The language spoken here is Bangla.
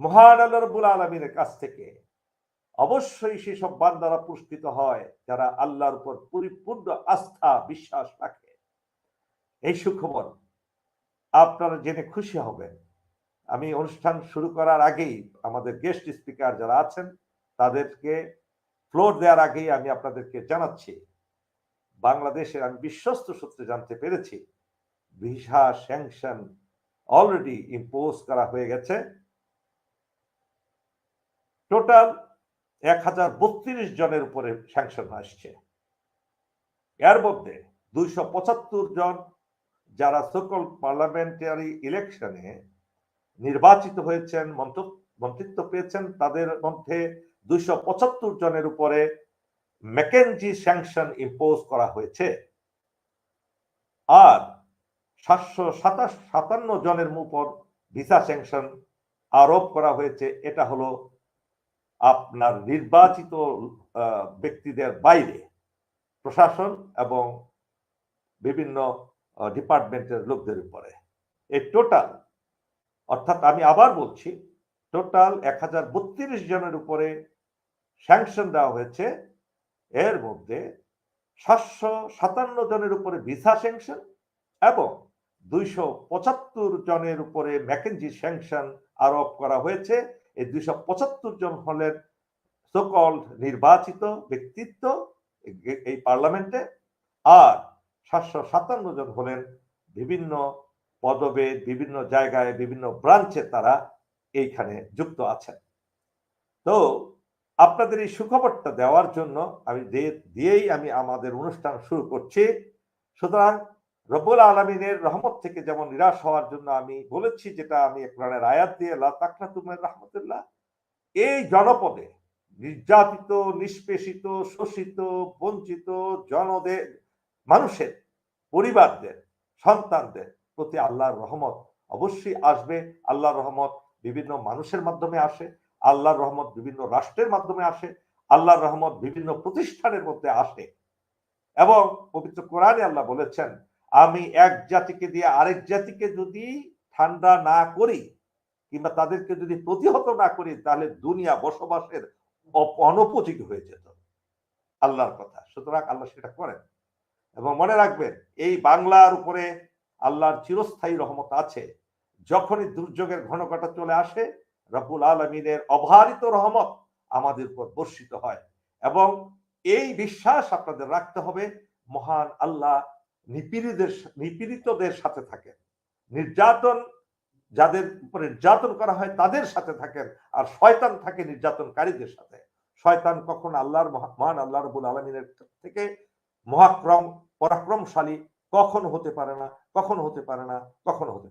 মহান আল্লাহ রবুল আলমীর কাছ থেকে অবশ্যই সেসব বান্দারা পুরস্কৃত হয় যারা আল্লাহর উপর পরিপূর্ণ আস্থা, বিশ্বাস রাখে। এই সুখবর আপনারা জেনে খুশি হবেন। আমি অনুষ্ঠান শুরু করার আগেই আমাদের গেস্ট স্পিকার যারা আছেন, তাদেরকে ফ্লোর দেওয়ার আগেই আমি আপনাদেরকে জানাচ্ছি, বাংলাদেশের আমি বিশ্বস্ত সূত্রে জানতে পেরেছি, ভিসা স্যাংশন অলরেডি ইম্পোজ করা হয়ে গেছে। টোটাল এক হাজার বত্রিশ জনের উপরে স্যাংশন আসছে। এর মধ্যে দুইশো পঁচাত্তর জন যারা সকল পার্লামেন্টারি ইলেকশনে নির্বাচিত হয়েছেন মন্ত্রিত্ব পেয়েছেন, তাদের মধ্যে দুইশো পঁচাত্তর জনের উপরে ম্যাকেনজি স্যাংশন ইম্পোজ করা হয়েছে। আর সাতশো সাতাশ সাতান্ন জনের উপর ভিসা স্যাংশন আরোপ করা হয়েছে। এটা হলো আপনার নির্বাচিত ব্যক্তিদের বাইরে প্রশাসন এবং বিভিন্ন ডিপার্টমেন্টের লোকদের উপরে। এই টোটাল, অর্থাৎ আমি আবার বলছি, টোটাল এক হাজার বত্রিশ জনের উপরে স্যাংশন দেওয়া হয়েছে। এর মধ্যে সাতশো সাতান্ন জনের উপরে ভিসা স্যাংশন এবং দুইশো পঁচাত্তর জনের উপরে ম্যাকেনজি স্যাংশন আরোপ করা হয়েছে। এই দুইশো পঁচাত্তর জন হলেন সকল নির্বাচিত ব্যক্তিত্ব এই পার্লামেন্টে, আর সাতশো সাতান্ন জন হলেন বিভিন্ন পদবে, বিভিন্ন জায়গায়, বিভিন্ন ব্রাঞ্চে তারা এইখানে যুক্ত আছেন। তো আপনাদের এই সুখবরটা দেওয়ার জন্য আমি দিয়েই আমি আমাদের অনুষ্ঠান শুরু করছি। সুতরাং রব্বুল আলমিনের রহমত থেকে যেমন নিরাশ হওয়ার জন্য আমি বলেছি, যেটা আমি কোরআনের আয়াত দিয়ে লাকলা তুমের রহমতুল্লাহ এই জনপদে নির্যাতিত, নিষ্পেষিত, শোষিত, বঞ্চিত জনদের, মানুষের, পরিবারদের, সন্তানদের প্রতি আল্লাহর রহমত অবশ্যই আসবে। আল্লাহর রহমত বিভিন্ন মানুষের মাধ্যমে আসে, আল্লাহর রহমত বিভিন্ন রাষ্ট্রের মাধ্যমে আসে, আল্লাহর রহমত বিভিন্ন প্রতিষ্ঠানের মধ্যে আসে। এবং পবিত্র কোরআনে আল্লাহ বলেছেন আমি এক জাতিকে দিয়ে আরেক জাতিকে যদি ঠান্ডা না করি কিংবা তাদেরকে যদি প্রতিহত না করি, তাহলে দুনিয়া বসবাসের অনুপযোগী হয়ে যেত। আল্লাহর কথা। সুতরাং আল্লাহ সেটা করেন। এবং মনে রাখবেন, এই বাংলার উপরে আল্লাহর চিরস্থায়ী রহমত আছে। যখনই দুর্যোগের ঘনঘটা চলে আসে, রব্বুল আলমিনের অবারিত রহমত আমাদের উপর বর্ষিত হয়। এবং এই বিশ্বাস আপনাদের রাখতে হবে, মহান আল্লাহ নিপীড়িতদের নিপীড়িতদের সাথে থাকেন নির্যাতন যাদের উপরে নির্যাতন করা হয় তাদের সাথে থাকেন আর শয়তান থাকে নির্যাতনকারীদের সাথে। শয়তান কখন আল্লাহর মহান আল্লাহ রবুল আলমিনের থেকে মহাক্রম, পরাক্রমশালী কখন হতে পারে না, কখন হতে পারে না, কখন হতে